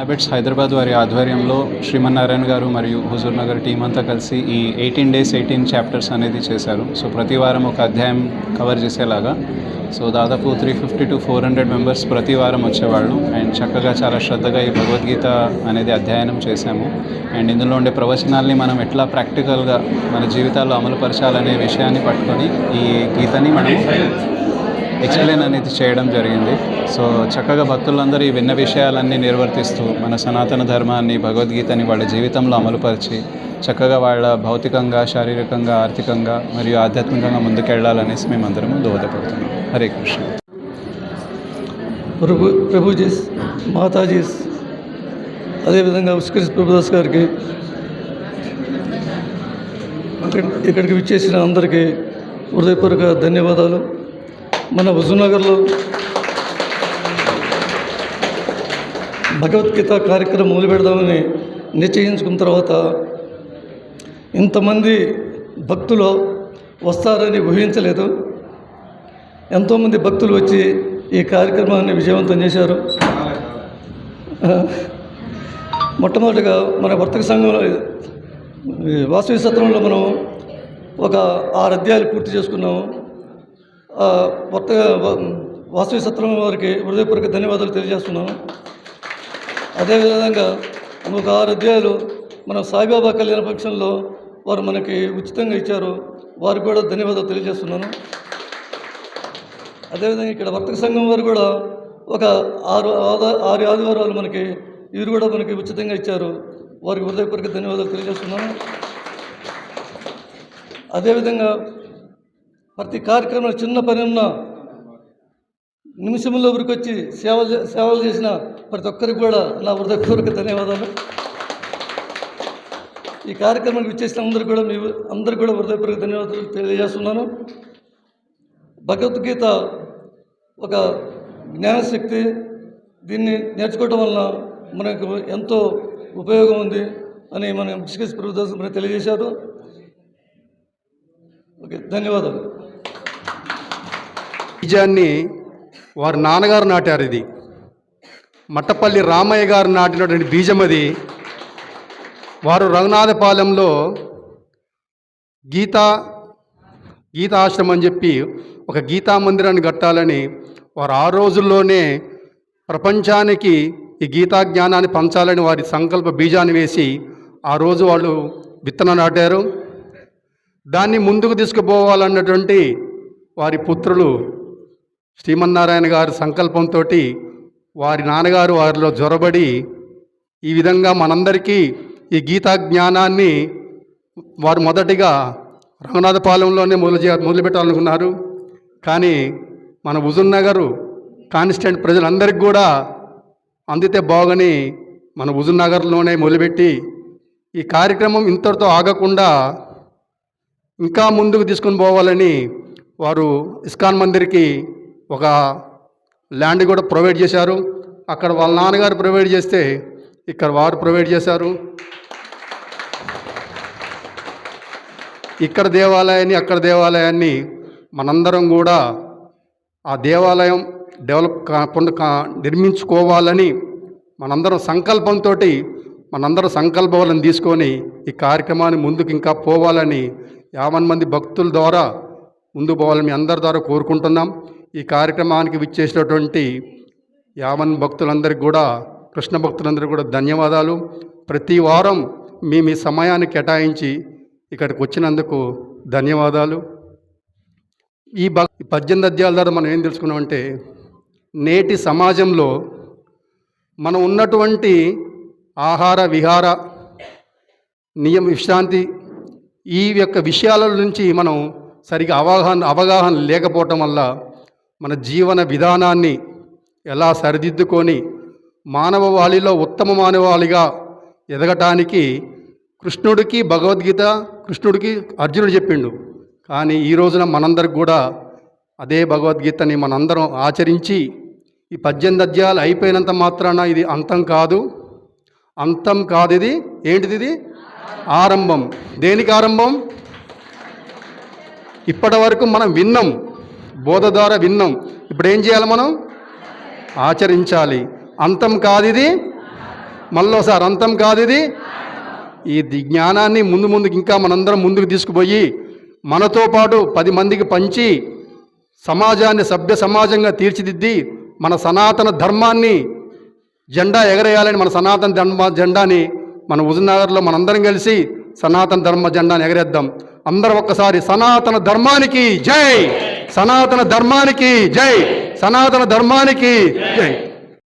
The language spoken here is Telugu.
హ్యాబిట్స్ హైదరాబాద్ వారి ఆధ్వర్యంలో శ్రీమన్నారాయణ గారు మరియు హుజూర్ నగర్ టీం అంతా కలిసి ఈ ఎయిటీన్ డేస్ ఎయిటీన్ చాప్టర్స్ అనేది చేశారు. సో ప్రతి వారం ఒక అధ్యాయం కవర్ చేసేలాగా. సో దాదాపు three fifty to four hundred members ప్రతి వారం వచ్చేవాళ్ళు. అండ్ చక్కగా చాలా శ్రద్ధగా ఈ భగవద్గీత అనేది అధ్యయనం చేశాము. అండ్ ఇందులో ఉండే ప్రవచనాల్ని మనం ఎట్లా ప్రాక్టికల్గా మన జీవితాల్లో అమలుపరచాలనే విషయాన్ని పట్టుకొని ఈ గీతని మనం ఎక్స్ప్లెయిన్ అనేది చేయడం జరిగింది. సో చక్కగా భక్తులందరూ ఈ విన్న విషయాలన్నీ నిర్వర్తిస్తూ మన సనాతన ధర్మాన్ని భగవద్గీతని వాళ్ళ జీవితంలో అమలుపరిచి చక్కగా వాళ్ళ భౌతికంగా శారీరకంగా ఆర్థికంగా మరియు ఆధ్యాత్మికంగా ముందుకెళ్ళాలనేసి మేమందరము దోహదపడుతున్నాం. హరే కృష్ణ. ప్రభు ప్రభుజీస్ మాతాజీస్ అదేవిధంగా ఉస్కరిస్ ప్రభుదాస్ గారికి ఇక్కడికి విచ్చేసిన అందరికీ హృదయపూర్వక ధన్యవాదాలు. మన హుజూర్నగర్లో భగవద్గీత కార్యక్రమం మొదలు పెడదామని నిశ్చయించుకున్న తర్వాత ఇంతమంది భక్తులు వస్తారని ఊహించలేదు. ఎంతోమంది భక్తులు వచ్చి ఈ కార్యక్రమాన్ని విజయవంతం చేశారు. మొట్టమొదటిగా మన వర్తక సంఘంలో వాసవి సత్రంలో మనం ఒక ఆరు అధ్యాయాలు పూర్తి చేసుకున్నాము. కొత్తగా వర్తక వాసవి సత్రం వారికి హృదయపూర్వక ధన్యవాదాలు తెలియజేస్తున్నాను. అదేవిధంగా ఒక ఆరు అధ్యాయులు మన సాయిబాబా కళ్యాణ ఫంక్షన్లో వారు మనకి ఉచితంగా ఇచ్చారు. వారికి కూడా ధన్యవాదాలు తెలియజేస్తున్నాను. అదేవిధంగా ఇక్కడ వర్తక సంఘం వారు కూడా ఒక ఆరు ఆదా ఆరు ఆదివారాలు మనకి వీరు కూడా మనకి ఉచితంగా ఇచ్చారు. వారికి హృదయపూర్వక ధన్యవాదాలు తెలియజేస్తున్నాను. అదేవిధంగా ప్రతి కార్యక్రమం చిన్న పని ఉన్నా నిమిషంలో వచ్చి సేవలు చే- సేవలు చేసిన ప్రతి ఒక్కరికి కూడా నా హృదయపూర్వక ధన్యవాదాలు. ఈ కార్యక్రమానికి విచ్చేసిన అందరికీ కూడా మీ అందరికీ కూడా హృదయపూర్వక ధన్యవాదాలు తెలియజేస్తున్నాను. భగవద్గీత ఒక జ్ఞానశక్తి. దీన్ని నేర్చుకోవటం వలన మనకు ఎంతో ఉపయోగం ఉంది అని మన డిస్కస్ ప్రభుత్వం తెలియజేశారు. ఓకే ధన్యవాదాలు. బీజాన్ని వారి నాన్నగారు నాటారు ఇది. మట్టపల్లి రామయ్య గారు నాటినటువంటి బీజం అది. వారు రఘునాథపాలెంలో గీతా గీతాశ్రమం అని చెప్పి ఒక గీతా మందిరాన్ని కట్టాలని వారు ఆ రోజుల్లోనే ప్రపంచానికి ఈ గీతా జ్ఞానాన్ని పంచాలని వారి సంకల్ప బీజాన్ని వేసి ఆ రోజు వాళ్ళు విత్తనం నాటారు. దాన్ని ముందుకు తీసుకుపోవాలన్నటువంటి వారి పుత్రులు శ్రీమన్నారాయణ గారి సంకల్పంతో వారి నాన్నగారు వారిలో జ్వరబడి ఈ విధంగా మనందరికీ ఈ గీతా జ్ఞానాన్ని వారు మొదటిగా రంగనాథపాలెంలోనే మొదలు చే మొదలుపెట్టాలనుకున్నారు కానీ మన హుజుర్నగర్ కాన్స్టెంట్ ప్రజలందరికీ కూడా అందితే బాగుని మన హుజుర్నగర్లోనే మొదలుపెట్టి ఈ కార్యక్రమం ఇంతటితో ఆగకుండా ఇంకా ముందుకు తీసుకొని పోవాలని వారు ఇస్కాన్ మందిర్కి ఒక ల్యాండ్ కూడా ప్రొవైడ్ చేశారు. అక్కడ వాళ్ళ నాన్నగారు ప్రొవైడ్ చేస్తే ఇక్కడ వారు ప్రొవైడ్ చేశారు. ఇక్కడ దేవాలయాన్ని అక్కడ దేవాలయాన్ని మనందరం కూడా ఆ దేవాలయం డెవలప్ కాకుండా నిర్మించుకోవాలని మనందరం సంకల్పంతో మనందరం సంకల్పాలను తీసుకొని ఈ కార్యక్రమాన్ని ముందుకు ఇంకా పోవాలని యావన్ మంది భక్తుల ద్వారా ముందు పోవాలని మీ అందరి ద్వారా కోరుకుంటున్నాం. ఈ కార్యక్రమానికి విచ్చేసినటువంటి యామన్ భక్తులందరికీ కూడా కృష్ణ భక్తులందరికీ కూడా ధన్యవాదాలు. ప్రతి వారం మీ మీ సమయాన్ని కేటాయించి ఇక్కడికి వచ్చినందుకు ధన్యవాదాలు. ఈ భ పద్దెనిమిది అధ్యాయాల ద్వారా మనం ఏం తెలుసుకున్నామంటే నేటి సమాజంలో మనం ఉన్నటువంటి ఆహార విహార నియమ విశ్రాంతి ఈ యొక్క విషయాల నుంచి మనం సరిగా అవగాహన అవగాహన లేకపోవటం వల్ల మన జీవన విధానాన్ని ఎలా సరిదిద్దుకొని మానవవాళిలో ఉత్తమ మానవాళిగా ఎదగటానికి కృష్ణుడికి భగవద్గీత కృష్ణుడికి అర్జునుడు చెప్పిండు. కానీ ఈ రోజున మనందరికి కూడా అదే భగవద్గీతని మనందరం ఆచరించి ఈ పద్దెనిమిది అధ్యాయాలు అయిపోయినంత మాత్రాన ఇది అంతం కాదు. అంతం కాదు ఇది ఏంటిది ఇది ఆరంభం. దేనికి ఆరంభం? ఇప్పటి వరకు మనం విన్నాం బోధ ద్వారా విన్నాం. ఇప్పుడు ఏం చేయాలి మనం? ఆచరించాలి. అంతం కాదు ఇది మళ్ళోసారి అంతం కాదు ఇది ఈ జ్ఞానాన్ని ముందు ముందుకు ఇంకా మనందరం ముందుకు తీసుకుపోయి మనతో పాటు పది మందికి పంచి సమాజాన్ని సభ్య సమాజంగా తీర్చిదిద్ది మన సనాతన ధర్మాన్ని జెండా ఎగరేయాలని మన సనాతన ధర్మ జెండాని మన హుజుర్నగర్లో మనందరం కలిసి సనాతన ధర్మ జెండాని ఎగరేద్దాం. అందరూ ఒక్కసారి సనాతన ధర్మానికి జై! సనాతన ధర్మానికి జై. సనాతన ధర్మానికి జై.